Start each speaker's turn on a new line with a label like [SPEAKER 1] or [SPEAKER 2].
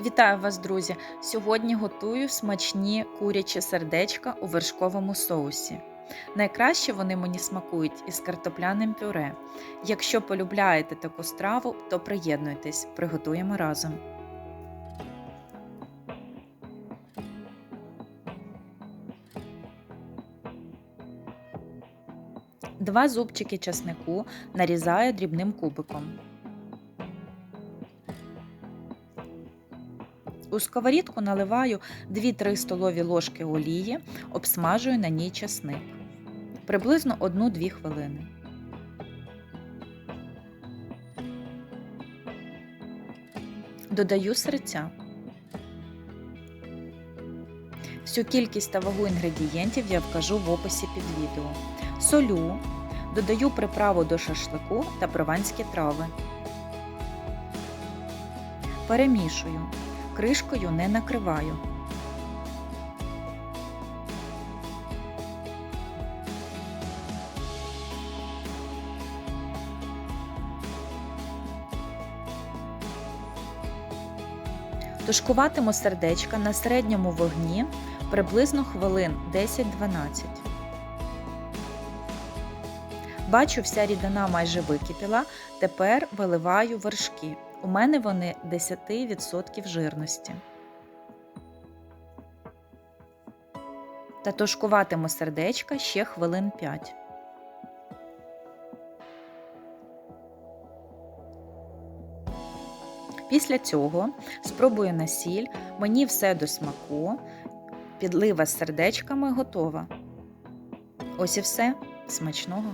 [SPEAKER 1] Вітаю вас, друзі! Сьогодні готую смачні курячі сердечка у вершковому соусі. Найкраще вони мені смакують із картопляним пюре. Якщо полюбляєте таку страву, то приєднуйтесь, приготуємо разом. Два зубчики часнику нарізаю дрібним кубиком. У сковорідку наливаю 2-3 столові ложки олії, обсмажую на ній часник. Приблизно 1-2 хвилини. Додаю сирця. Всю кількість та вагу інгредієнтів я вкажу в описі під відео. Солю, додаю приправу до шашлику та прованські трави. Перемішую кришкою не накриваю. Тушкуватиму сердечка на середньому вогні приблизно хвилин 10-12. Бачу, вся рідина майже википіла, тепер виливаю вершки. У мене вони 10% жирності. Та тушкуватиму сердечка ще хвилин 5. Після цього спробую на сіль, мені все до смаку, підлива з сердечками готова. Ось і все. Смачного!